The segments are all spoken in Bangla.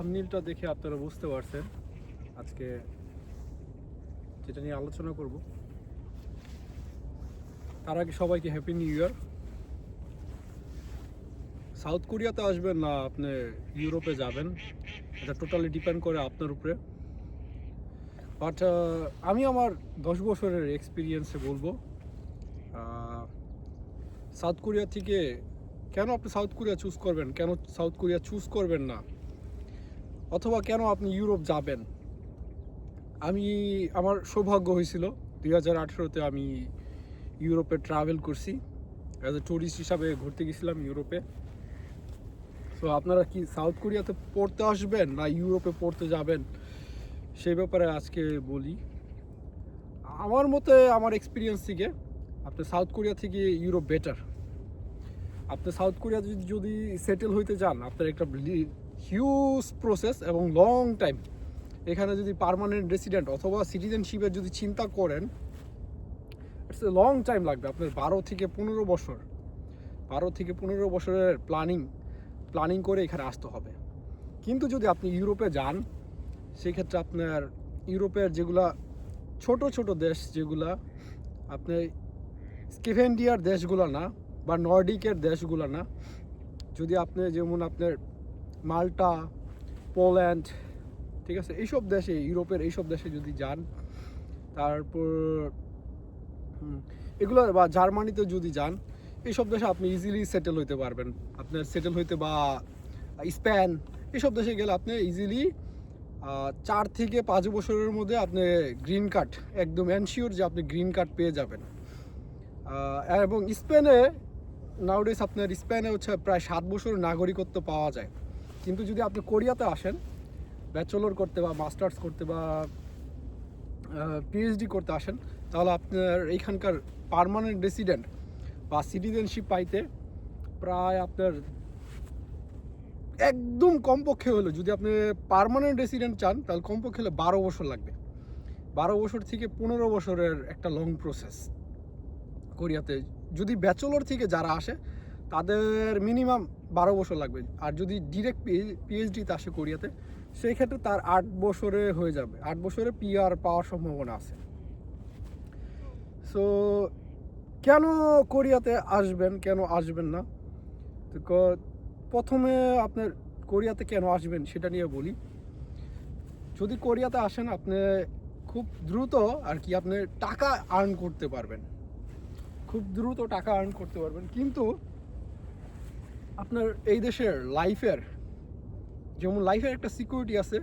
থামনিলটা দেখে আপনারা বুঝতে পারছেন। আজকে যেটা নিয়ে আলোচনা করব, তার আগে সবাইকে হ্যাপি নিউ ইয়ার সাউথ কোরিয়াতে আসবেন না, আপনি ইউরোপে যাবেন। এটা টোটালি ডিপেন্ড করে আপনার উপরে। বাট আমি আমার দশ বছরের এক্সপিরিয়েন্সে বলব সাউথ কোরিয়া থেকে কেন আপনি সাউথ কোরিয়া চুজ করবেন? কেন সাউথ কোরিয়া চুজ করবেন না? অথবা কেন আপনি ইউরোপ যাবেন? আমি, আমার সৌভাগ্য হয়েছিল, দুই হাজার আঠেরোতে আমি ইউরোপে ট্রাভেল করছি। অ্যাজ এ ট্যুরিস্ট হিসাবে ঘুরতে গেছিলাম ইউরোপে। তো আপনারা কি সাউথ কোরিয়াতে পড়তে আসবেন না ইউরোপে পড়তে যাবেন? সেই ব্যাপারে আজকে বলি। আমার মতে, আমার এক্সপিরিয়েন্স থেকে, আপনি সাউথ কোরিয়া থেকে ইউরোপ বেটার আপনি সাউথ কোরিয়া যদি যদি সেটেল হইতে চান, আপনার একটা হিউজ প্রসেস এবং লং টাইম এখানে যদি পার্মানেন্ট রেসিডেন্ট অথবা সিটিজেনশিপের যদি চিন্তা করেন ইটস এ লং টাইম লাগবে আপনার বারো থেকে পনেরো বছর। বারো থেকে পনেরো বছরের প্ল্যানিং প্ল্যানিং করে এখানে আসতে হবে। কিন্তু যদি আপনি ইউরোপে যান, সেক্ষেত্রে আপনার ইউরোপের যেগুলা ছোট ছোট দেশ যেগুলা, আপনি স্কিভেন্ডিয়ার দেশগুলো না বা নর্ডিকের দেশগুলো না, যদি আপনি যেমন আপনার মাল্টা, পোল্যান্ড, ঠিক আছে? এইসব দেশে, ইউরোপের এইসব দেশে যদি যান, তারপর এগুলো বা জার্মানিতে যদি যান, এইসব দেশে আপনি ইজিলি সেটেল হইতে পারবেন। আপনার সেটেল হইতে বা, স্পেন, এইসব দেশে গেলে আপনি ইজিলি চার থেকে পাঁচ বছরের মধ্যে আপনি গ্রিন কার্ড একদম এনশিওর যে আপনি গ্রিন কার্ড পেয়ে যাবেন। এবং স্পেনে নাউডেস আপনার স্পেনে হচ্ছে প্রায় সাত বছর নাগরিকত্ব পাওয়া যায়। কিন্তু যদি আপনি কোরিয়াতে আসেন ব্যাচেলর করতে বা মাস্টার্স করতে বা পিএইচডি করতে আসেন, তাহলে আপনার এইখানকার পার্মানেন্ট রেসিডেন্ট বা সিটিজেনশিপ পাইতে প্রায় আপনার একদম কমপক্ষে হলো, যদি আপনি পারমানেন্ট রেসিডেন্ট চান, তাহলে কমপক্ষে হলে বারো বছর লাগবে। বারো বছর থেকে পনেরো বছরের একটা লং প্রসেস কোরিয়াতে। যদি ব্যাচেলর থেকে যারা আসে, তাদের মিনিমাম বারো বছর লাগবে। আর যদি ডিরেক্ট পিএইচডিতে আসে কোরিয়াতে সেই ক্ষেত্রে তার আট বছরে হয়ে যাবে। আট বছরে পিআর পাওয়ার সম্ভাবনা আছে। সো কেন কোরিয়াতে আসবেন, কেন আসবেন না? তো প্রথমে আপনার কোরিয়াতে কেন আসবেন সেটা নিয়ে বলি। যদি কোরিয়াতে আসেন, আপনি খুব দ্রুত আর কি আপনি টাকা আর্ন করতে পারবেন। খুব দ্রুত টাকা আর্ন করতে পারবেন। কিন্তু আপনার এই দেশের লাইফের যেমন লাইফের একটা সিকিউরিটি আছে,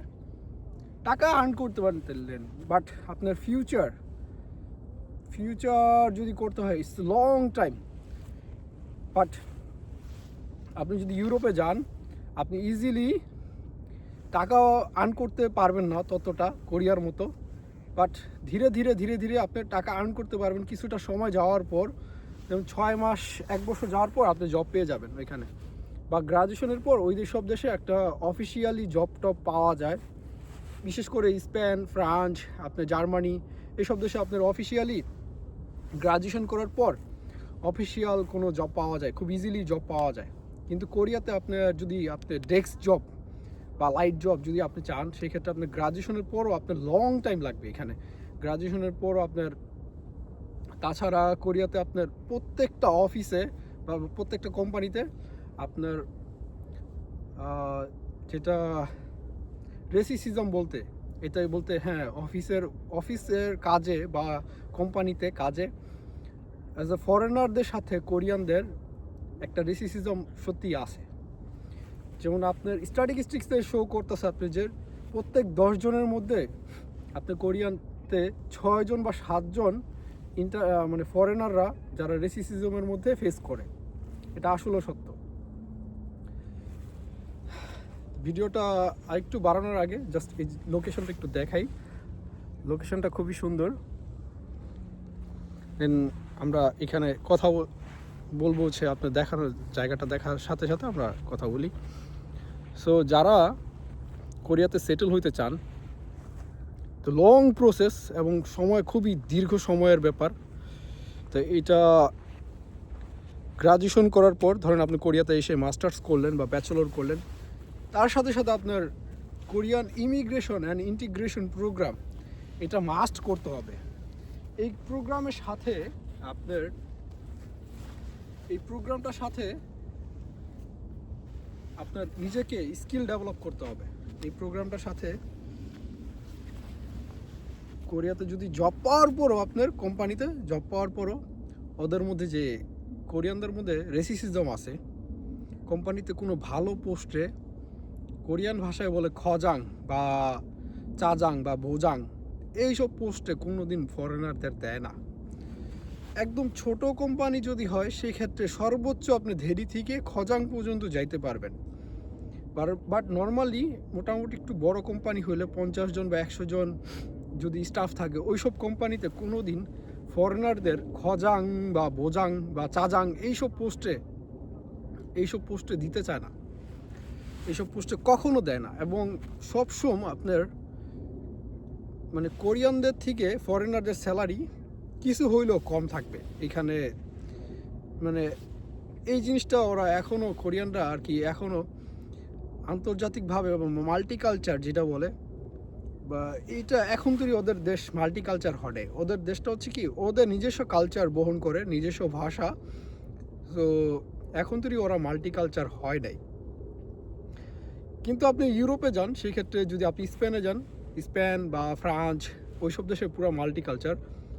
টাকা আর্ন করতে পারতেন বাট আপনার ফিউচার ফিউচার যদি করতে হয় ইটস লং টাইম বাট আপনি যদি ইউরোপে যান, আপনি ইজিলি টাকা আর্ন করতে পারবেন না ততটা কোরিয়ার মতো। বাট ধীরে ধীরে ধীরে ধীরে আপনি টাকা আর্ন করতে পারবেন। কিছুটা সময় যাওয়ার পর, যেমন ছয় মাস, এক বছর যাওয়ার পর আপনি জব পেয়ে যাবেন ওইখানে। বা গ্রাজুয়েশনের পর ওই সব দেশে একটা অফিসিয়ালি জব টব পাওয়া যায়। বিশেষ করে স্পেন, ফ্রান্স, আপনার জার্মানি, এসব দেশে আপনার অফিসিয়ালি গ্রাজুয়েশন করার পর অফিসিয়াল কোনো জব পাওয়া যায়, খুব ইজিলি জব পাওয়া যায়। কিন্তু কোরিয়াতে আপনার যদি আপনি ডেস্ক জব বা লাইট জব যদি আপনি চান, সেক্ষেত্রে আপনার গ্রাজুয়েশনের পরও আপনার লং টাইম লাগবে এখানে। গ্রাজুয়েশনের পরও আপনার, তাছাড়া কোরিয়াতে আপনার প্রত্যেকটা অফিসে বা প্রত্যেকটা কোম্পানিতে আপনার যেটা রেসিসিজম বলতে, এটাই বলতে হ্যাঁ অফিসের অফিসের কাজে বা কোম্পানিতে কাজে অ্যাজ এ ফরেনারদের সাথে কোরিয়ানদের একটা রেসিসিজম সত্যি আছে। যেমন আপনার স্ট্যাটিস্টিক্সে শো করতেছে আপনি যে প্রত্যেক দশ জনের মধ্যে আপনি কোরিয়ানতে ছয়জন বা সাতজন ইন্টার মানে ফরেনাররা যারা রেসিসিজমের মধ্যে ফেস করে। এটা আসলে সত্য। ভিডিওটা আরেকটু বাড়ানোর আগে জাস্ট এই লোকেশনটা একটু দেখাই। লোকেশনটা খুবই সুন্দর। দেন আমরা এখানে কথা বলব হচ্ছে আপনার দেখানোর জায়গাটা দেখার সাথে সাথে আমরা কথা বলি। সো যারা কোরিয়াতে সেটেল হইতে চান তো লং প্রসেস এবং সময় খুবই দীর্ঘ সময়ের ব্যাপার। তো এটা গ্রাজুয়েশন করার পর, ধরেন আপনি কোরিয়াতে এসে মাস্টার্স করলেন বা ব্যাচেলর করলেন তার সাথে সাথে আপনার Korean immigration and integration program, এটা মাস্ট করতে হবে। এই প্রোগ্রামের সাথে আপনার, এই প্রোগ্রামটার সাথে আপনার নিজেকে স্কিল ডেভেলপ করতে হবে। এই প্রোগ্রামটার সাথে কোরিয়াতে যদি জব পাওয়ার পরও আপনার কোম্পানিতে জব পাওয়ার পরও ওদের মধ্যে যে, কোরিয়ানদের মধ্যে রেসিসিজম আছে, কোম্পানিতে কোনো ভালো পোস্টে কোরিয়ান ভাষায় বলে খজাং বা চাজাং বা বোজাং এইসব পোস্টে কোনো দিন ফরেনারদের দেয় না। একদম ছোট কোম্পানি যদি হয়, সেক্ষেত্রে সর্বোচ্চ আপনি ধেরি থেকে খজাং পর্যন্ত যাইতে পারবেন। বাট নর্মালি মোটামুটি একটু বড় কোম্পানি হলে পঞ্চাশ জন বা একশো জন যদি স্টাফ থাকে, ওইসব কোম্পানিতে কোনো দিন ফরেনারদের খজাং বা বোজাং বা চাজাং এইসব পোস্টে এইসব পোস্টে দিতে চায় না। এইসব পোস্টে কখনো দেয় না এবং সবসময় আপনার মানে কোরিয়ানদের থেকে ফরেনারদের স্যালারি কিছু হইলেও কম থাকবে। এখানে মানে এই জিনিসটা ওরা এখনও কোরিয়ানরা আর কি এখনও আন্তর্জাতিকভাবে এবং মাল্টিকালচার যেটা বলে, বা এইটা এখন তৈরি ওদের দেশ মাল্টিকালচার হটে। ওদের দেশটা হচ্ছে কি, ওদের নিজস্ব কালচার বহন করে, নিজস্ব ভাষা। তো এখন তৈরি ওরা মাল্টিকালচার হয় নাই। কিন্তু আপনি ইউরোপে যান সেই ক্ষেত্রে যদি আপনি স্পেনে যান, স্পেন বা ফ্রান্স, ওইসব দেশে পুরো মাল্টিকালচার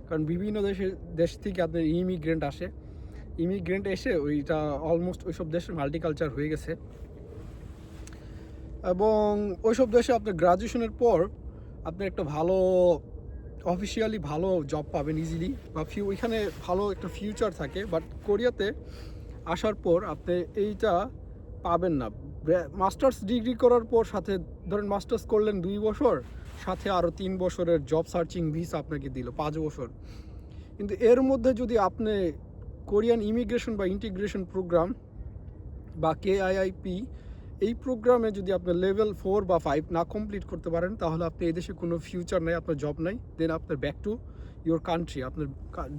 কারণ বিভিন্ন দেশের দেশ থেকে আপনার ইমিগ্রেন্ট আসে। ইমিগ্রেন্ট এসে ওইটা অলমোস্ট ওইসব দেশের মাল্টিকালচার হয়ে গেছে। এবং ওইসব দেশে আপনার গ্রাজুয়েশনের পর আপনি একটা ভালো অফিসিয়ালি ভালো জব পাবেন ইজিলি বা ফিউ ওইখানে ভালো একটা ফিউচার থাকে। বাট কোরিয়াতে আসার পর আপনি এইটা পাবেন না। মাস্টার্স ডিগ্রি করার পর সাথে, ধরেন মাস্টার্স করলেন দুই বছর, সাথে আরও তিন বছরের জব সার্চিং ভিসা আপনাকে দিল, পাঁচ বছর। কিন্তু এর মধ্যে যদি আপনি কোরিয়ান ইমিগ্রেশন বা ইন্টিগ্রেশন প্রোগ্রাম বা কেআইআইপি, এই প্রোগ্রামে যদি আপনি লেভেল ফোর বা ফাইভ না কমপ্লিট করতে পারেন, তাহলে আপনি এই দেশে কোনো ফিউচার নেই, আপনার জব নাই। দেন আপনার ব্যাক টু ইউর কান্ট্রি, আপনার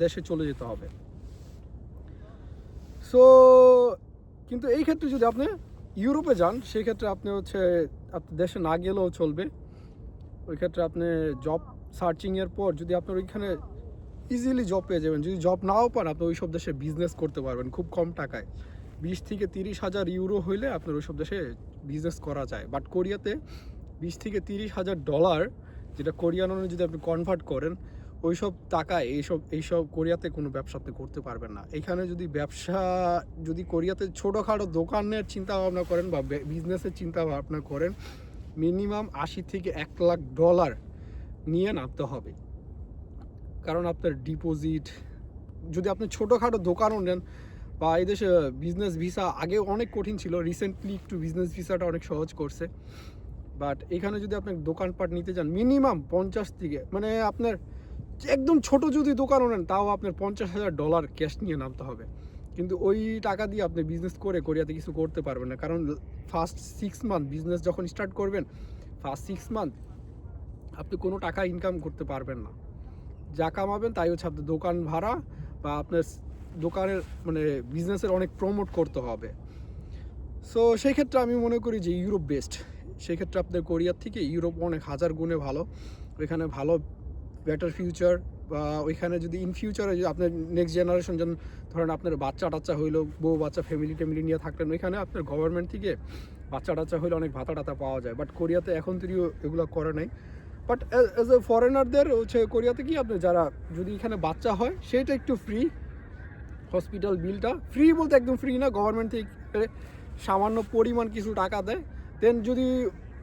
দেশে চলে যেতে হবে। সো কিন্তু এই ক্ষেত্রে যদি আপনি ইউরোপে যান, সেই ক্ষেত্রে আপনি হচ্ছে আপনার দেশে না গেলেও চলবে। ওই ক্ষেত্রে আপনি জব সার্চিংয়ের পর যদি আপনার ওইখানে ইজিলি জব পেয়ে যাবেন, যদি জব নাও পান, আপনি ওই সব দেশে বিজনেস করতে পারবেন খুব কম টাকায়। বিশ থেকে তিরিশ হাজার ইউরো হইলে আপনার ওই সব দেশে বিজনেস করা যায়। বাট কোরিয়াতে বিশ থেকে তিরিশ হাজার ডলার যেটা কোরিয়ান যদি আপনি কনভার্ট করেন ওই সব টাকায় এইসব এইসব কোরিয়াতে কোনো ব্যবসা করতে পারবেন না। এখানে যদি ব্যবসা, যদি কোরিয়াতে ছোটোখাটো দোকানের চিন্তা ভাবনা করেন বা বিজনেসের চিন্তা ভাবনা করেন, মিনিমাম আশি থেকে এক লাখ ডলার নিয়ে নামতে হবে। কারণ আপনার ডিপোজিট, যদি আপনি ছোটোখাটো দোকানও নেন বা এই দেশে বিজনেস ভিসা আগে অনেক কঠিন ছিল রিসেন্টলি একটু বিজনেস ভিসাটা অনেক সহজ করছে। বাট এখানে যদি আপনি দোকানপাট নিতে চান, মিনিমাম পঞ্চাশ থেকে মানে আপনার একদম ছোট যদি দোকানও নেন, তাও আপনার পঞ্চাশ হাজার ডলার ক্যাশ নিয়ে নামতে হবে। কিন্তু ওই টাকা দিয়ে আপনি বিজনেস করে কোরিয়াতে কিছু করতে পারবেন না। কারণ ফার্স্ট সিক্স মান্থ বিজনেস যখন স্টার্ট করবেন ফার্স্ট সিক্স মান্থ আপনি কোনো টাকা ইনকাম করতে পারবেন না। যা কামাবেন তাই হচ্ছে আপনার দোকান ভাড়া বা আপনার দোকানের মানে বিজনেসের অনেক প্রমোট করতে হবে। সো সেই ক্ষেত্রে আমি মনে করি যে ইউরোপ বেস্ট সেক্ষেত্রে আপনার কোরিয়ার থেকে ইউরোপ অনেক হাজার গুণে ভালো। ওইখানে ভালো বেটার ফিউচার বা ওইখানে যদি ইন ফিউচারে যদি আপনার নেক্সট জেনারেশন যেন ধরেন আপনার বাচ্চা টাচ্চা হইল, বউ বাচ্চা ফ্যামিলি ট্যামিলি নিয়ে থাকলেন, ওইখানে আপনার গভর্নমেন্ট থেকে বাচ্চা টাচ্চা হইলে অনেক ভাতা টাতা পাওয়া যায়। বাট কোরিয়াতে এখন তৈরিও এগুলো করে নাই। বাট এজ এ ফরেনারদের হচ্ছে কোরিয়াতে কি আপনি যারা যদি এখানে বাচ্চা হয়, সেটা একটু ফ্রি হসপিটাল বিলটা ফ্রি বলতে একদম ফ্রি না গভর্নমেন্ট থেকে সামান্য পরিমাণ কিছু টাকা দেয়। দেন যদি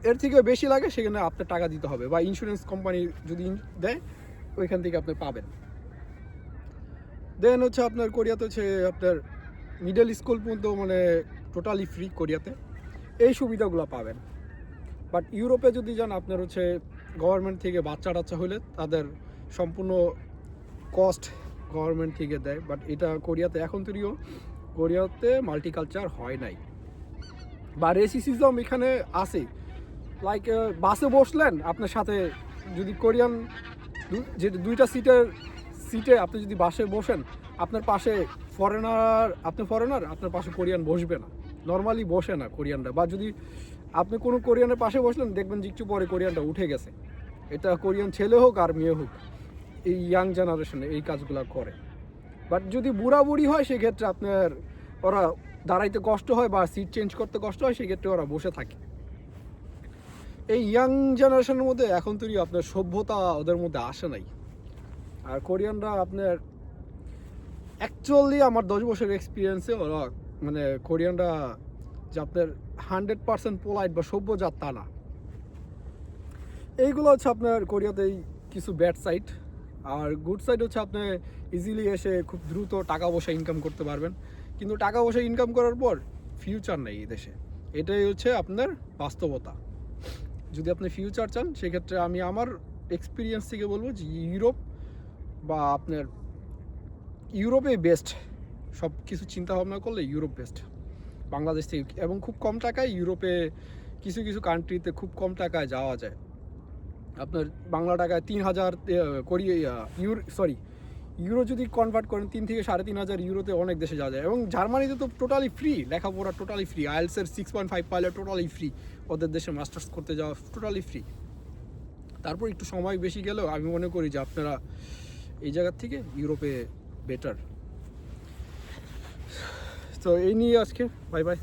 এর থেকে বেশি লাগে, সেখানে আপনার টাকা দিতে হবে বা ইন্স্যুরেন্স কোম্পানি যদি দেয়, ওইখান থেকে আপনি পাবেন। দেন হচ্ছে আপনার কোরিয়াতে হচ্ছে আপনার মিডল স্কুল পর্যন্ত মানে টোটালি ফ্রি কোরিয়াতে এই সুবিধাগুলো পাবেন। বাট ইউরোপে যদি যান, আপনার হচ্ছে গভর্নমেন্ট থেকে বাচ্চা টাচ্চা হলে তাদের সম্পূর্ণ কস্ট গভর্নমেন্ট থেকে দেয়। বাট এটা কোরিয়াতে এখন তৈরিও, কোরিয়াতে মাল্টিকালচার হয় নাই। বা রেসিসিজম এখানে আছে লাইক বাসে বসলেন, আপনার সাথে যদি কোরিয়ান যে দুইটা সিটের সিটে আপনি যদি বাসে বসেন, আপনার পাশে ফরেনার আপনি ফরেনার আপনার পাশে কোরিয়ান বসবে না। নর্মালি বসে না কোরিয়ানরা বা যদি আপনি কোনো কোরিয়ানের পাশে বসলেন, দেখবেন যে একটু পরে কোরিয়ানটা উঠে গেছে। এটা কোরিয়ান ছেলে হোক আর মেয়ে হোক, এই ইয়াং জেনারেশনে এই কাজগুলো করে। বাট যদি বুড়া বুড়ি হয়, সেক্ষেত্রে আপনার ওরা দাঁড়াইতে কষ্ট হয় বা সিট চেঞ্জ করতে কষ্ট হয়, সেক্ষেত্রে ওরা বসে থাকে। এই ইয়াং জেনারেশনের মধ্যে এখন তৈরি আপনার সভ্যতা ওদের মধ্যে আসে নাই। আর কোরিয়ানরা আপনার অ্যাকচুয়ালি আমার দশ বছরের এক্সপিরিয়েন্সে ওরা মানে কোরিয়ানরা যে আপনার হান্ড্রেড পার্সেন্ট পোলাইট বা সভ্য জাত তা না। এইগুলো হচ্ছে আপনার কোরিয়াতেই কিছু ব্যাড সাইড আর গুড সাইড হচ্ছে আপনি ইজিলি এসে খুব দ্রুত টাকা পয়সা ইনকাম করতে পারবেন। কিন্তু টাকা পয়সা ইনকাম করার পর ফিউচার নেই এই দেশে। এটাই হচ্ছে আপনার বাস্তবতা। যদি আপনি ফিউচার চান, সেক্ষেত্রে আমি আমার এক্সপিরিয়েন্স থেকে বলব যে ইউরোপ বা আপনার ইউরোপে বেস্ট সব কিছু চিন্তা ভাবনা করলে ইউরোপ বেস্ট বাংলাদেশ থেকে এবং খুব কম টাকায় ইউরোপে কিছু কিছু কান্ট্রিতে খুব কম টাকায় যাওয়া যায়। আপনার বাংলা টাকায় তিন হাজার কোরিয়া, ইউরো সরি ইউরো যদি কনভার্ট করেন, তিন থেকে সাড়ে তিন হাজার ইউরোতে অনেক দেশে যাওয়া যায়। এবং জার্মানিতে তো টোটালি ফ্রি লেখাপড়া টোটালি ফ্রি আইএলসের সিক্স পয়েন্ট ফাইভ পাইলে টোটালি ফ্রি ওদের দেশে মাস্টার্স করতে যাওয়া টোটালি ফ্রি তারপর একটু সময় বেশি গেলেও আমি মনে করি যে আপনারা এই জায়গার থেকে ইউরোপে বেটার তো এই নিয়ে আজকে বাই বাই